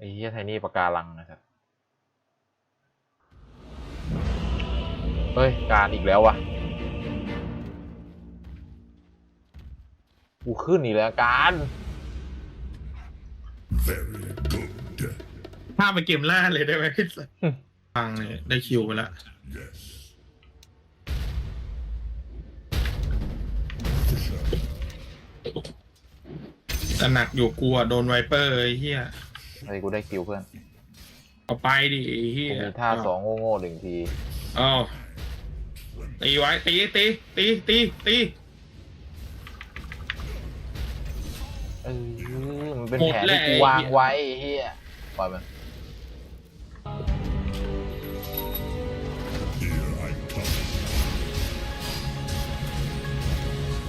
ไอ้เหี้ยไทนี่ปากการังนะครับเฮ้ย การอีกแล้ววะกูขึ้นอีกแล้วการ Very good. ภาพไปเกมล่าเลยได้ไหมพี่สัสฟังเลยได้คิวไปแล้ว Yes. แต่หนักอยู่กลัวโดนไวเปอร์ไอ้เฮีย เฮ้ยกูได้คิวเพื่อนเอาไปดิไอ้เฮีกูยมีท่าสองโง่ๆหนึ่งทีเอ้าตีไว้ตีตีตีตีตีเออมันเป็นหมดแผนแหที่ละกูวางไว้ไอ้เฮียปล่อยมัน Here I come.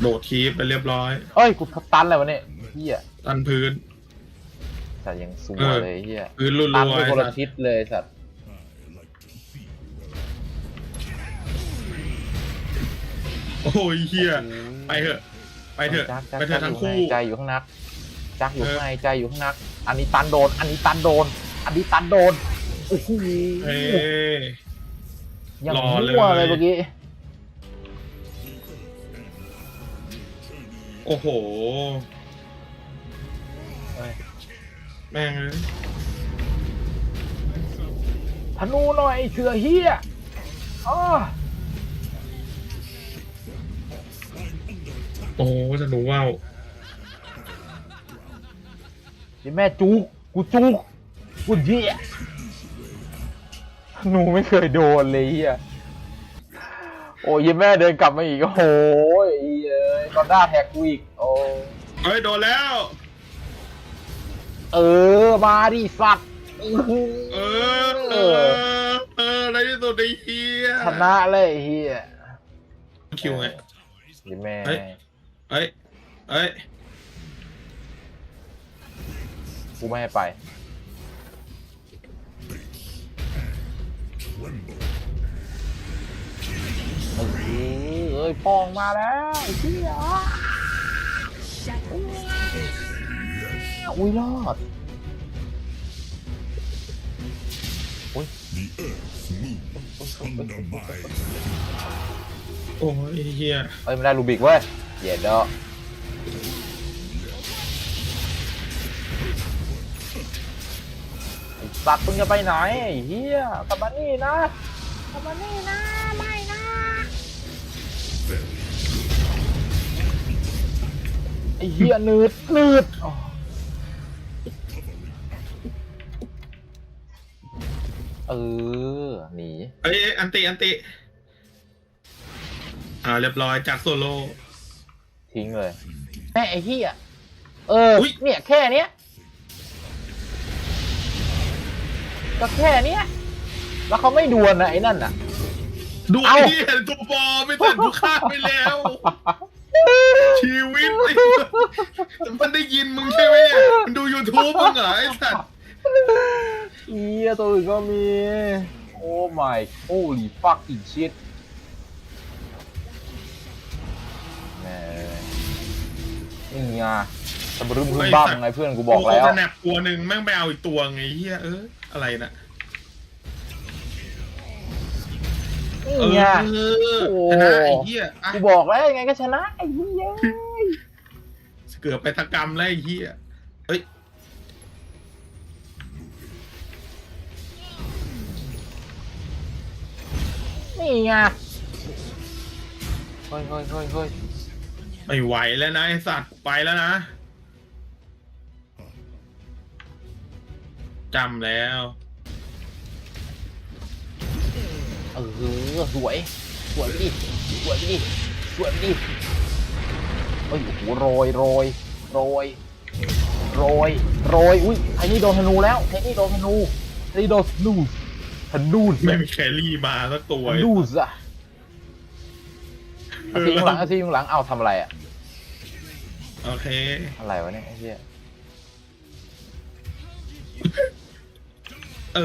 โดดทีปไปเรียบร้อย เอ้ยกูตันอะไรวะเนี่ยเฮียตันพื้น สัตว์ยังซัวเออเลยเฮียพื้นรัวตันๆไปไอ้คนสัละสทิศเลยสัตว์ I like to feel. โอ้ยเฮียไปเถอะ ไปเถอะ จักจักไปเถอะจักทั้งอยู่คู่ข้างในใจอยู่ข้างนักจักอยู่เออข้างในใจอยู่ข้างนัก อันนี้ตันโดน อันนี้ตันโดน อันนี้ตันโดนโอ้โหเอ้ย ยังรอเลย มั่วเลยเมื่อกี้โอ้โห เอ้ย แม่งเลยธนูหน่อยไอ้เสือเฮียอ้อโอ้โหจะหนูว่าวเดี๋ยวแม่จุกกูจุกกูเหี้ยธนูไม่เคยโดนเลยเฮียโอ้ยแม่เดินกลับมาอีกโอ้โหไอ้เอ้ยตอนหน้าแท็กกูอีกโอ้ เฮ้ย โดนแล้ว เออ มาดิสัตว์อื้อหือเออ เออ เออในที่สุดไอ้เฮียชนะเลยไอ้เฮียคิวไงยิแม่เฮ้ย เอ้ย เอ้ย กูไม่ให้ไป เออเอ้ยปองมาแล้วไอ้เฮีย อุ้ยรอด The earth moves under my feet. โอ้ยไอ้เฮียเอ้ยมันได้ลูบิกเว้ยเย็ดเด้อไอ้สัตว์มึงจะไปไหนไอ้เฮียกลับมานี่นะกลับมานี่นะไม่นะไอ้เฮียหนืดหนืดอ๋อ เออ หนี เอ้ยเอ้ยอันติ อันติ อ่า เรียบร้อยจากโซโล่ทิ้งเลยแม่ไอ้เฮียเอออย เนี่ยแค่เนี้ยก็แค่เนี้ยแล้วเขาไม่ดวลนะไอ้นั่นน่ะ ดูเอ้าไอ้เหี้ยตัวปลอมไม่แต่กูฆ่าไปแล้ว ชีวิตไอ้มันได้ยินมึงใช่ไหมเนี่ยมันดู YouTube มึงเหรอไอ้สัตว์ เฮียตัวอื่นก็มี โอ้ my holy fucking shit แม่นี่ไงตะบรึมพึ่มบ้ามไงเพื่อนกูบอกแล้วจะแนบตัวหนึ่งแม่งไปเอาอีกตัวไงเฮียเอออะไรนะนี่เอไงอโอ้ ชนะไอ้เฮียอะกูบอกแล้วยังไงก็ชนะไอ้เหี้ยเกือบไปทกรรมแล้วไอ้เฮียเฮ้ย นี่ไงเฮ้ยเฮ้ยเฮ้ยเฮ้ยไม่ไหวแล้วนะไอ้สัตว์ไปแล้วนะจำแล้ว เออสวยสวยไปดิสวยไปดิสวยไปดิเอ้ยโอ้โหโรยโรยโรยโรยโรยอุ้ยไอ้นี่โดนธนูแล้วไอ้นี่โดนธนูไอ้นี่โดนธนู ธนูสไม่มีแครี่มาสักตัวธนูสอะเอาทีข้างหลังเอาทีข้างหลังเอาทำอะไรอะโอเค อะไรวะเนี่ยไอ้เหี้ยเอ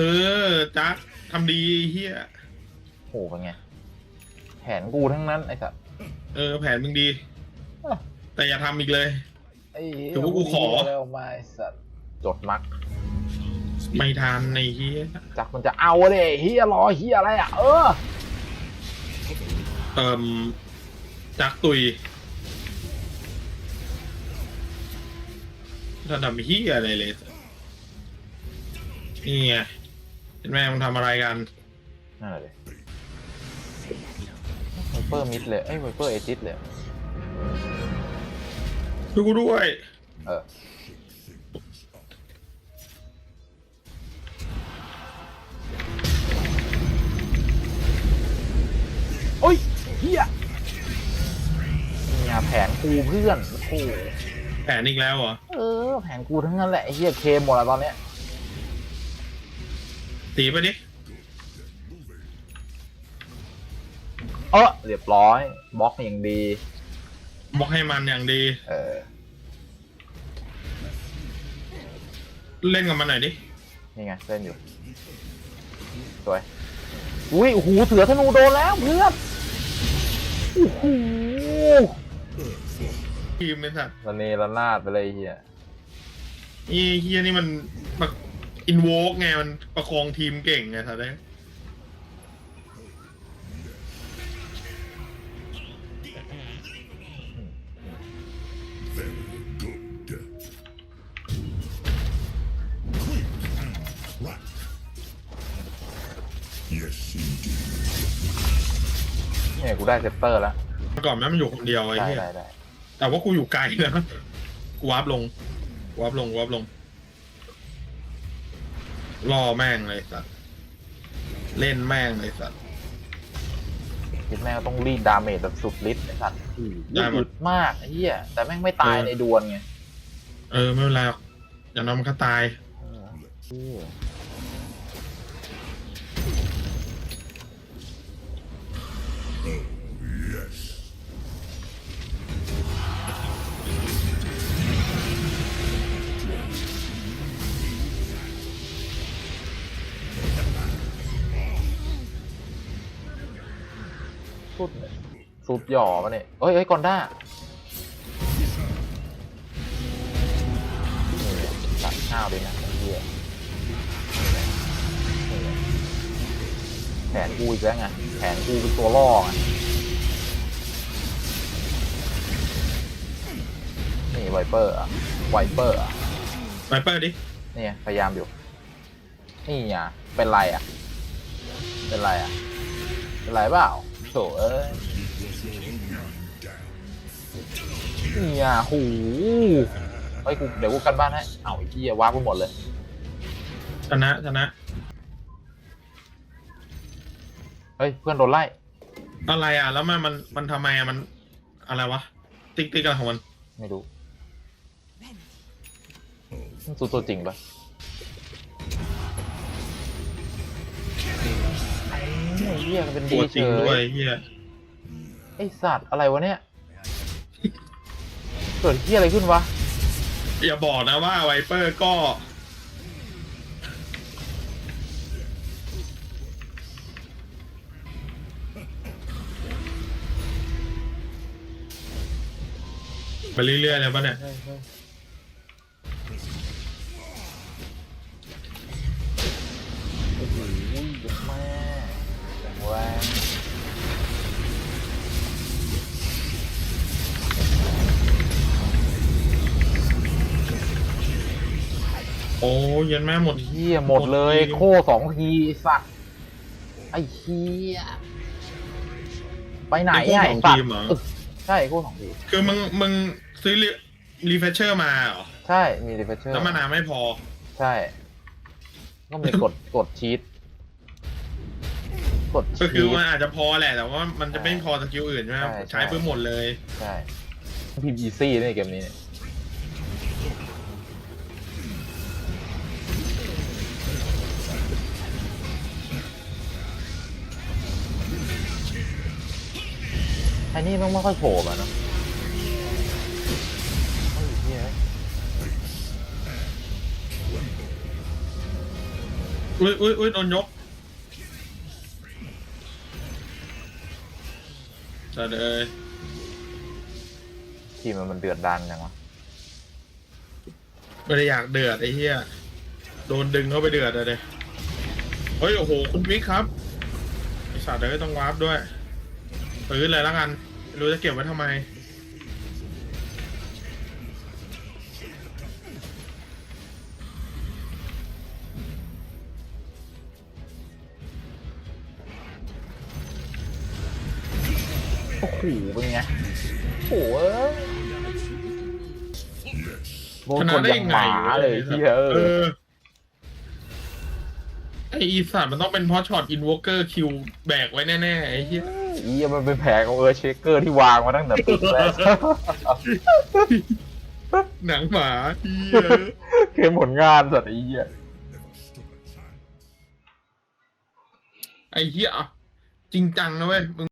อจักทำดีไอ้เฮียโหเป็นไงแผนกูทั้งนั้นไอ้สัสเออ แผนมึงดี แต่อย่าทำอีกเลย ไอ้เหี้ยถือว่ากูขอแล้วมาไอ้สัสจดมัก ไม่ทันในเฮียจักมันจะเอาเลยเฮียรอเฮียอะไรอะ เออ เอ่มจักตุยถ้าทำเฮียอะไรเลย นี่ไงเห็นไหมมึงทำอะไรกันนั่นแหละดิไวเปอร์มิดเลยเอ้ยไวเปอร์เอจิสเลยดูกูด้วย เออ อ้ยเฮียเนี่ยแผนกูเพื่อนโอ้โหแผนอีกแล้วเหรอ เออ แผนกูทั้งนั้นแหละไอ้เฮียเคมหมดแล้วตอนเนี้ยตีไปดิ เออเรียบร้อยบล็อกอย่างดีบล็อกให้มันอย่างดี เออเล่นกับมันหน่อยดิ นี่ไงเล่นอยู่สวยอุ้ยโอ้โหเสือธนูโดนแล้วเพื่อน โอ้โหทีมเป็นสัตว์ระเนระนาดไปเลยไอ้เฮียนี่เฮียนี่มันแบบอินโวกไงมันประคองทีมเก่งไงสัตว์เลย กูได้เซปเตอร์แล้วเมื่อก่อนแม่งมันอยู่คนเดียวไอ้ได้เหี้ยได้ได้แต่ว่ากูอยู่ไกลนะกูวาร์ปลงวาร์ปลงวาร์ปลงล่อแม่งเลยสัตว์เล่นแม่งเลยสัตว์คิดแม่งต้องรีดดาเมจแบบสุดฤทธิ์ไอ้สัตว์ได้หมดอึดมากไอ้เหี้ยแต่แม่งไม่ตายเออ ในดวลไงเออไม่เป็นไรหรอกอย่างน้อยมันก็ตายเออเหี้ สุดเลยสุดหย่อมาเนี่ยเอ้ยเอ้ยกอนด้านี่เลยตัดข้าวเลยนะไอ้เหี้ยนี่เลยแผนกูอีกแล้วไงแผนกูเป็นตัวล่อไงนี่ไวเปอร์อะไวเปอร์อะไวเปอร์ดินี่ไงพยายามอยู่ นี่อะเป็นไรอะ เป็นไรอะ เป็นไรเปล่าโถเอ้ยนี่อะหูเฮ้ยกูเดี๋ยวกูกันบ้านให้เอาไอ้ที่ว้ากูหมดเลย ชนะชนะ เฮ้ย เพื่อนโดนไล่ อะไรอะ แล้วมันมันมันทำไมอะมันอะไรวะ ติ๊กติ๊กอะไรของมัน ไม่รู้มันตัวตัวจริงปะ อ้เหี้ยมันเป็นตัดีวจเฉริงด้วยยเฮียไอสัตว์อะไรวะเนี่ยเกิดเหี้ยอะไรขึ้นวะอย่าบอกนะว่าไวเปอร์ก็ ไปเรื่อยๆเลยปะเนี่ยโเย็นแม่หมดเฮียหมดเลย โคสองทีไอ้สัตว์ไอ้เฮียไปไหนเป็นอะคู่ไอ้ของสัตทีว์มเหรอเออใช่โคสองทีคือมึงมึงซื้อรีเฟชเชอร์มาเหรอ ใช่มีรีเฟชเชอร์แล้วมานาไม่พอ ใช่ก็มีกดกดชีตกดก็ชีคือตมันอาจจะพอแหละ แต่ว่ามันจะไม่พอสกิลอื่นใช่ไหมใช่ใช้เพิ่มหมดเลย ใช่พิมพ์อีซี่ในเกมนี้ อ้นี่มันไม่ค่อยโผล่มาเนอะเฮ้ยเหี้ยอุ้ยอุ้ยอุ้ยโดนยกจะเดยทีมมันมันเดือดดันจังวะไม่ได้อยากเดือดไอ้เหี้ยโดนดึงเข้าไปเดือดเลยเด้เฮ้ยโอ้โหคุณวิกครับไอสัตว์เอ้ยต้องวาร์ปด้วยปืนเลยแล้วกันไม่ รู้จะเก็บไว้ทำไม โอ้โหเป็นไงโอ้โหเอ้ยโดนชกนะดได้อย่างยังหไงมาเลยที่เอเออ อไออีสัตว์มันต้องเป็นเพราะช็อตอินวอเกอร์คิวแบกไว้แน่ๆไอ้เหี้ย อีมันเป็นแผลของเออร์เชคเกอร์ที่วางมาตั้งแต่ปีแรกหนังหมาเหี้ยเห็นผลงานสัตว์ไอ้เหี้ยไอ้เหี้ยจริงจังนะเว้ยมึง